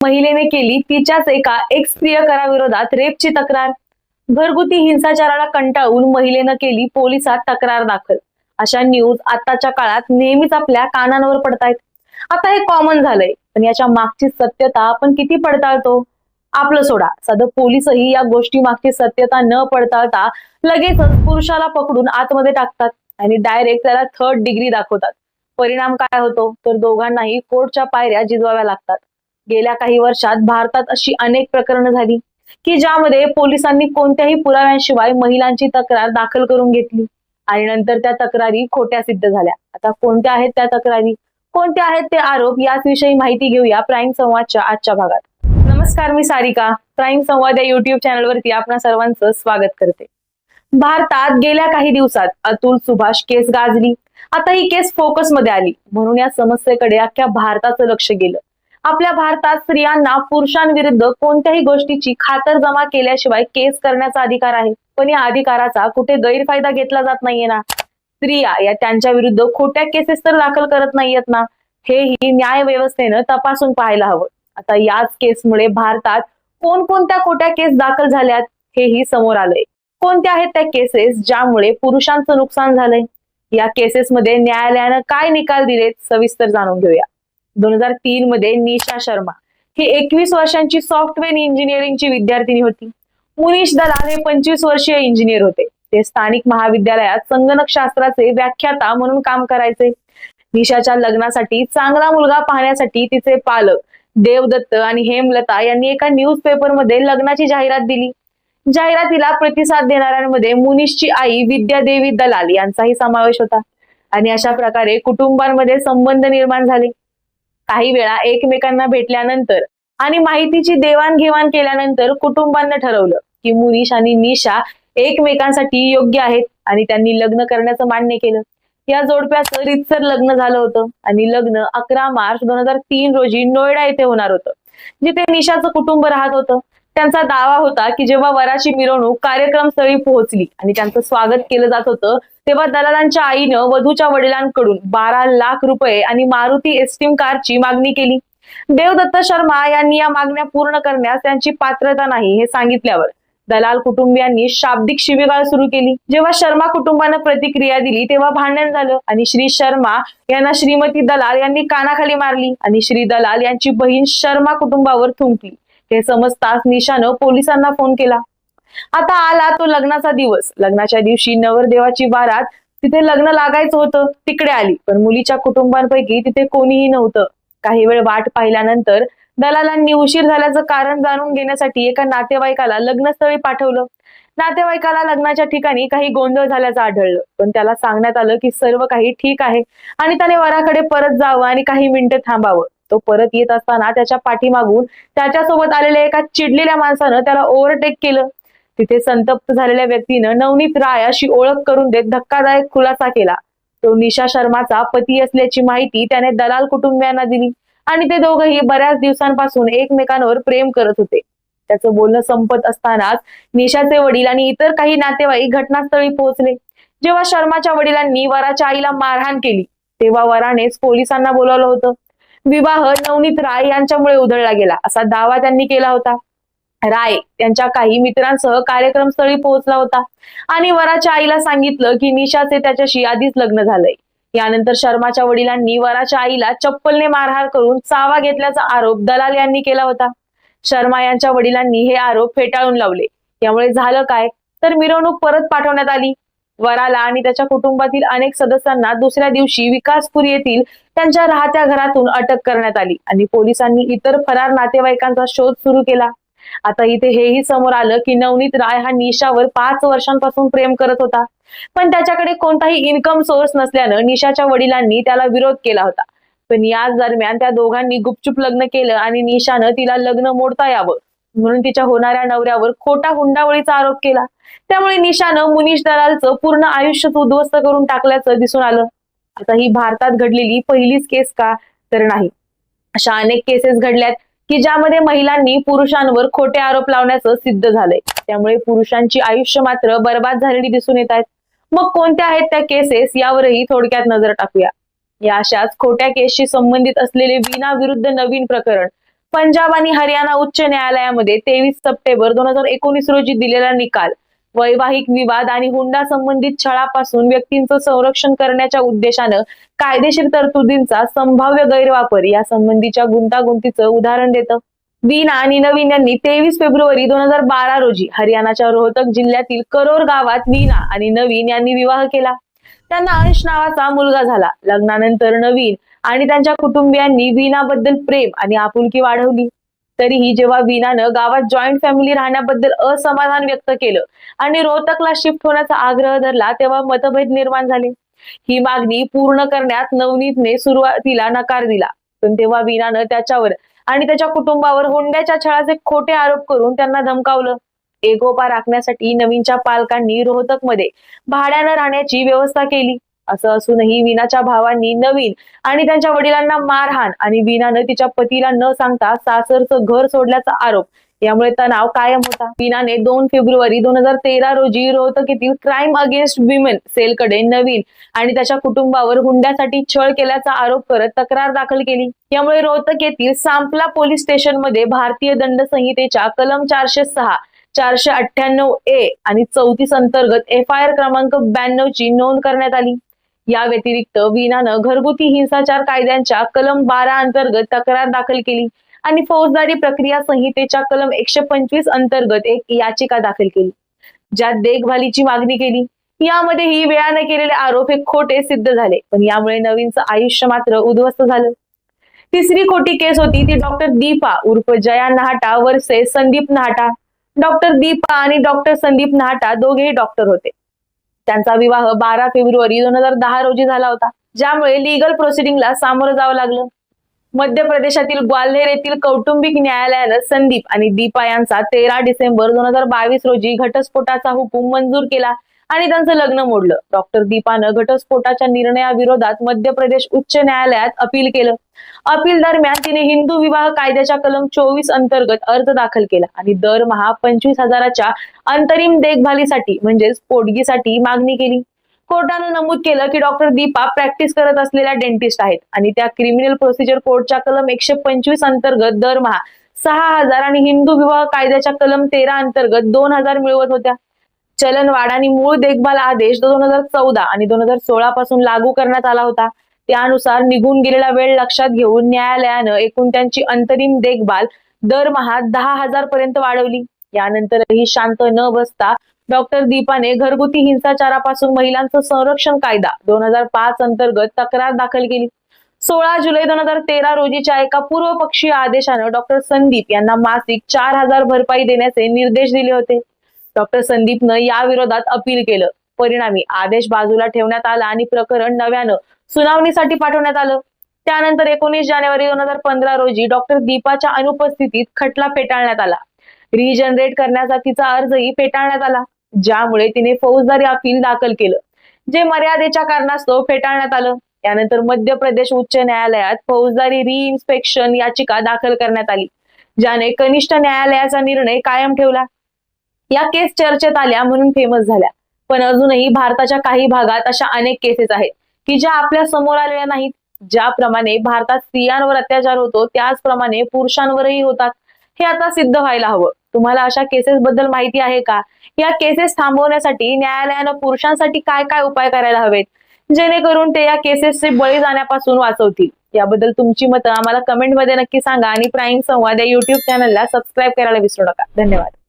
महिलेने केली तिच्याच एका एक्स प्रियकराविरोधात रेपची तक्रार. घरगुती हिंसाचाराला कंटाळून महिलेनं केली पोलिसात तक्रार दाखल. अशा न्यूज आताच्या काळात नेहमीच आपल्या कानांवर पडतायत. आता हे कॉमन झालंय पण याच्या मागची सत्यता आपण किती पडताळतो? आपलं सोडा. साधं पोलिसही या गोष्टी मागची सत्यता न पडताळता लगेचच पुरुषाला पकडून आतमध्ये टाकतात आणि डायरेक्ट त्याला थर्ड डिग्री दाखवतात. परिणाम काय होतो? तर दोघांनाही कोर्टच्या पायऱ्या जिजवाव्या लागतात. गेल्या काही वर्षात भारतात अशी अनेक प्रकरणं झाली की ज्यामध्ये पोलिसांनी कोणत्याही पुराव्यांशिवाय महिलांची तक्रार दाखल करून घेतली. आणि नंतर त्या तक्रारी खोट्या सिद्ध झाल्या. आता कोणत्या आहेत त्या तक्रारी? कोणते आहेत ते आरोप? याच विषयी माहिती घेऊया प्राईम संवादच्या आजच्या भागात. नमस्कार मी सारिका. प्राईम संवाद या युट्यूब चॅनलवरती आपणा सर्वांचं स्वागत करते. भारतात गेल्या काही दिवसात अतुल सुभाष केस गाजली. आता ही केस फोकसमध्ये आली. म्हणून या समस्येकडे अख्ख्या भारताचं लक्ष गेलं. आपल्या भारतात स्त्रियांना पुरुषांविरुद्ध कोणत्याही गोष्टीची खातर जमा केल्याशिवाय केस करण्याचा अधिकार आहे. पण या अधिकाराचा कुठे गैरफायदा घेतला जात नाहीये ना. स्त्रिया या त्यांच्या विरुद्ध खोट्या केसेस तर दाखल करत नाहीयेत ना. हेही न्याय व्यवस्थेनं तपासून पाहायला हवं. आता याच केसमुळे भारतात कोणकोणत्या खोट्या केस दाखल झाल्यात हेही समोर आलंय. कोणत्या आहेत त्या केसेस ज्यामुळे पुरुषांचं नुकसान झालंय? या केसेसमध्ये न्यायालयानं काय निकाल दिलेत सविस्तर जाणून घेऊया. दोन हजार तीन मध्ये निशा शर्मा. ही एकवीस वर्षांची सॉफ्टवेअर इंजिनिअरिंगची विद्यार्थिनी होती. मुनीश दलाल हे पंचवीस वर्षीय इंजिनियर होते. ते स्थानिक महाविद्यालयात संगणक शास्त्राचे व्याख्याता म्हणून काम करायचे. निशाच्या लग्नासाठी चांगला मुलगा पाहण्यासाठी तिचे पालक देवदत्त आणि हेमलता यांनी एका न्यूज पेपरमध्ये लग्नाची जाहिरात दिली. जाहिरातीला प्रतिसाद देणाऱ्यांमध्ये मुनीशची आई विद्यादेवी दलाल यांचाही समावेश होता. आणि अशा प्रकारे कुटुंबांमध्ये संबंध निर्माण झाले. काही वेळा एकमेकांना भेटल्यानंतर आणि माहितीची देवाणघेवाण केल्यानंतर कुटुंबांना ठरवलं की मुनीश आणि निशा एकमेकांसाठी योग्य आहेत आणि त्यांनी लग्न करण्याचं मान्य केलं. या जोडप्याचं रितसर लग्न झालं होतं आणि लग्न अकरा मार्च दोन हजार तीन रोजी नोएडा येथे होणार होतं जिथे निशाचं कुटुंब राहत होतं. त्यांचा दावा होता की जेव्हा वराची मिरवणूक कार्यक्रमस्थळी पोहोचली आणि त्यांचं स्वागत केलं जात होतं तेव्हा दलालांच्या आईनं वधूच्या वडिलांकडून बारा लाख रुपये आणि मारुती एस्टीम कारची मागणी केली. देवदत्त शर्मा यांनी या मागण्या पूर्ण करण्यास त्यांची पात्रता नाही हे सांगितल्यावर दलाल कुटुंबियांनी शाब्दिक शिबिगाळ सुरू केली. जेव्हा शर्मा कुटुंबानं प्रतिक्रिया दिली तेव्हा भांडण झालं आणि श्री शर्मा यांना श्रीमती दलाल यांनी कानाखाली मारली आणि श्री दलाल यांची बहीण शर्मा कुटुंबावर थुंकली. हे समजताच निशानं पोलिसांना फोन केला. आता आला तो लग्नाचा दिवस. लग्नाच्या दिवशी नवरदेवाची बारात तिथे लग्न लागायचं होतं तिकडे आली. पण मुलीच्या कुटुंबांपैकी तिथे कोणीही नव्हतं. काही वेळ वाट पाहिल्यानंतर दलालांनी उशीर झाल्याचं कारण जाणून घेण्यासाठी एका नातेवाईकाला लग्नस्थळी पाठवलं. नातेवाईकाला लग्नाच्या ठिकाणी काही गोंधळ झाल्याचं आढळलं. पण त्याला सांगण्यात आलं की सर्व काही ठीक आहे आणि त्याने वराकडे परत जावं आणि काही मिनिटं थांबावं. तो परत येत असताना त्याच्या पाठीमागून त्याच्यासोबत आलेल्या एका चिडलेल्या माणसानं त्याला ओव्हरटेक केलं. तिथे संतप्त झालेल्या व्यक्तीनं नवनीत राय अशी ओळख करून देत धक्कादायक खुलासा केला. तो निशा शर्माचा पती असल्याची माहिती त्याने दलाल कुटुंबियांना दिली आणि ते दोघंही बऱ्याच दिवसांपासून एकमेकांवर प्रेम करत होते. त्याचं बोलणं संपत असतानाच निशाचे वडील आणि इतर काही नातेवाईक घटनास्थळी पोहोचले. जेव्हा शर्माच्या वडिलांनी वराच्या आईला मारहाण केली तेव्हा वरानेच पोलिसांना बोलावलं होतं. विवाह नवनीत राय यांच्यामुळे उधळला गेला. असा दावा त्यांनी केला होता. राय त्यांच्या काही मित्रांसह कार्यक्रमस्थळी पोहोचला होता. आणि वराच्या आईला सांगितलं की निशाचे त्याच्याशी आधीच लग्न झालंय. यानंतर शर्माच्या वडिलांनी वराच्या आईला चप्पलने मारहाण करून चावा घेतल्याचा आरोप दलाल यांनी केला होता. शर्मा यांच्या वडिलांनी हे आरोप फेटाळून लावले. यामुळे झालं काय? तर मिरवणूक परत पाठवण्यात आली. वराला आणि त्याच्या कुटुंबातील अनेक सदस्यांना दुसऱ्या दिवशी विकासपूर येथील त्यांच्या राहत्या घरातून अटक करण्यात आली आणि पोलिसांनी इतर फरार नातेवाईकांचा शोध सुरू केला. आता इथे हेही समोर आलं की नवनीत राय हा निशावर पाच वर्षांपासून प्रेम करत होता. पण त्याच्याकडे कोणताही इन्कम सोर्स नसल्यानं निशाच्या वडिलांनी त्याला विरोध केला होता. पण याच दरम्यान त्या दोघांनी गुपचूप लग्न केलं आणि निशानं तिला लग्न मोडता यावं. म्हणून तिच्या होणाऱ्या नवऱ्यावर खोटा हुंडावळीचा आरोप केला. त्यामुळे निशानं मुनीश दलालचं पूर्ण आयुष्यच उद्ध्वस्त करून टाकल्याचं दिसून आलं. आता ही भारतात घडलेली पहिलीच केस का तर नाही. अशा अनेक केसेस घडल्यात की ज्यामध्ये महिलांनी पुरुषांवर खोटे आरोप लावण्याचं सिद्ध झालंय. त्यामुळे पुरुषांची आयुष्य मात्र बर्बाद झालेली दिसून येत आहेत. मग कोणत्या आहेत त्या केसेस यावरही थोडक्यात नजर टाकूया. या अशाच खोट्या केसशी संबंधित असलेले विना विरुद्ध नवीन प्रकरण पंजाब आणि हरियाणा उच्च न्यायालयामध्ये तेवीस सप्टेंबर दोन हजार एकोणीस रोजी दिलेला निकाल वैवाहिक विवाद आणि हुंडा संबंधित छळापासून व्यक्तींचं संरक्षण करण्याच्या उद्देशानं कायदेशीर तरतुदींचा संभाव्य गैरवापर या संबंधीच्या गुंतागुंतीचं उदाहरण देतं. वीना आणि नवीन यांनी तेवीस फेब्रुवारी दोन हजार बारा रोजी हरियाणाच्या रोहतक जिल्ह्यातील करोर गावात वीना आणि नवीन यांनी विवाह केला. त्यांना अंश नावाचा मुलगा झाला. लग्नानंतर नवीन आणि त्यांच्या कुटुंबियांनी वीणाबद्दल प्रेम आणि आपुलकी वाढवली. तरीही जेव्हा वीणानं गावात जॉईंट फॅमिली राहण्याबद्दल असमाधान व्यक्त केलं आणि रोहतकला शिफ्ट होण्याचा आग्रह धरला तेव्हा मतभेद निर्माण झाले. ही मागणी पूर्ण करण्यात नवनीतने सुरुवातीला नकार दिला. पण तेव्हा वीणानं त्याच्यावर आणि त्याच्या कुटुंबावर हुंड्याच्या छळाचे खोटे आरोप करून त्यांना धमकावलं. एकोपा राखण्यासाठी नवीनच्या पालकांनी रोहतकमध्ये भाड्यानं राहण्याची व्यवस्था केली. असं असूनही वीनाच्या भावांनी नवीन आणि त्यांच्या वडिलांना मारहाण आणि वीनानं तिच्या पतीला न सांगता सासरचं घर सोडल्याचा आरोप. यामुळे तणाव कायम होता. वीनाने दोन फेब्रुवारी दोन हजार तेरा रोजी रोहतक येथील क्राईम अगेन्स्ट विमेन सेलकडे नवीन आणि त्याच्या कुटुंबावर हुंड्यासाठी छळ केल्याचा आरोप करत तक्रार दाखल केली. यामुळे रोहतक येथील सांपला पोलीस स्टेशनमध्ये भारतीय दंड संहितेच्या कलम चारशे सहा चारशे अठ्ठ्याण्णव ए आणि चौतीस अंतर्गत एफ आय आर क्रमांक ब्याण्णव ची नोंद करण्यात आली. या व्यतिरिक्त वीणानं घरगुती हिंसाचार कायद्यांच्या कलम बारा अंतर्गत तक्रार दाखल केली आणि फौजदारी प्रक्रिया संहितेच्या कलम एकशे पंचवीस अंतर्गत एक याचिका दाखल केली ज्यात देखभालीची मागणी केली. यामध्येही वेळाने केलेले आरोप हे खोटे सिद्ध झाले पण यामुळे नवीनचं आयुष्य मात्र उद्ध्वस्त झालं. तिसरी खोटी केस होती ती डॉक्टर दीपा उर्फ जया नाहटा वर्से संदीप नाहटा. डॉक्टर दीपा आणि डॉक्टर संदीप नाहटा दोघेही डॉक्टर होते. त्यांचा विवाह बारा फेब्रुवारी दोन हजार दहा रोजी झाला होता. ज्यामुळे लिगल प्रोसिडिंगला सामोरं जावं लागलं. मध्य प्रदेशातील ग्वाल्हेर येथील कौटुंबिक न्यायालयानं संदीप आणि दीपा यांचा तेरा डिसेंबर दोन हजार बावीस रोजी घटस्फोटाचा हुकूम मंजूर केला. आणि त्यांचं लग्न मोडलं. डॉक्टर दीपानं घटस्फोटाच्या निर्णयाविरोधात मध्य प्रदेश उच्च न्यायालयात अपील केलं. अपील दरम्यान तिने हिंदू विवाह कायद्याच्या कलम चोवीस अंतर्गत अर्ज दाखल केला आणि दरमहा पंचवीस हजाराच्या अंतरिम देखभालीसाठी म्हणजेच पोटगीसाठी मागणी केली. कोर्टानं नमूद केलं की डॉक्टर दीपा प्रॅक्टिस करत असलेल्या डेंटिस्ट आहेत आणि त्या क्रिमिनल प्रोसिजर कोडच्या कलम एकशे पंचवीस अंतर्गत दरमहा सहा हजार आणि हिंदू विवाह कायद्याच्या कलम तेरा अंतर्गत दोन हजार मिळवत होत्या. चलनवाढ आणि मूळ देखभाल आदेश दोन हजार चौदा आणि दोन हजार सोळा पासून लागू करण्यात आला होता त्यानुसार निघून गेलेला वेळ लक्षात घेऊन न्यायालयानं एकूण त्यांची अंतरिम देखभाल दरमहा दहा हजार पर्यंत वाढवली. यानंतरही शांत न बसता डॉक्टर दीपाने घरगुती हिंसाचारापासून महिलांचं संरक्षण कायदा दोन हजार पाच अंतर्गत तक्रार दाखल केली. सोळा जुलै दोन हजार तेरा रोजीच्या एका पूर्वपक्षीय आदेशानं डॉक्टर संदीप यांना मासिक चार हजार भरपाई देण्याचे निर्देश दिले होते. डॉक्टर संदीपनं या विरोधात अपील केलं. परिणामी आदेश बाजूला ठेवण्यात आला आणि प्रकरण नव्यानं सुनावणीसाठी पाठवण्यात आलं. त्यानंतर एकोणीस जानेवारी दोन हजार पंधरा रोजी डॉक्टर दीपाच्या अनुपस्थितीत खटला फेटाळण्यात आला. रिजनरेट करण्याचा तिचा अर्जही फेटाळण्यात आला. ज्यामुळे तिने फौजदारी अपील दाखल केलं. जे मर्यादेच्या कारणास्तव फेटाळण्यात आलं. त्यानंतर मध्य प्रदेश उच्च न्यायालयात फौजदारी री इन्स्पेक्शन याचिका दाखल करण्यात आली. ज्याने कनिष्ठ न्यायालयाचा निर्णय कायम ठेवला. या केस चर्चेत आल्या म्हणून फेमस झाल्या. पण अजूनही भारताच्या काही भागात अशा अनेक केसेस आहेत की ज्या आपल्यासमोर आलेल्या नाहीत. ज्याप्रमाणे भारतात स्त्रियांवर अत्याचार होतो त्याचप्रमाणे पुरुषांवरही होतात. हे आता सिद्ध व्हायला हवं. तुम्हाला अशा केसेस बद्दल माहिती आहे का? या केसेस थांबवण्यासाठी न्यायालयानं पुरुषांसाठी काय काय उपाय करायला हवेत? जेणेकरून ते या केसेसचे बळी जाण्यापासून वाचवतील. याबद्दल तुमची मतं आम्हाला कमेंटमध्ये नक्की सांगा आणि प्राईम संवाद या युट्यूब चॅनलला सबस्क्राईब करायला विसरू नका. धन्यवाद.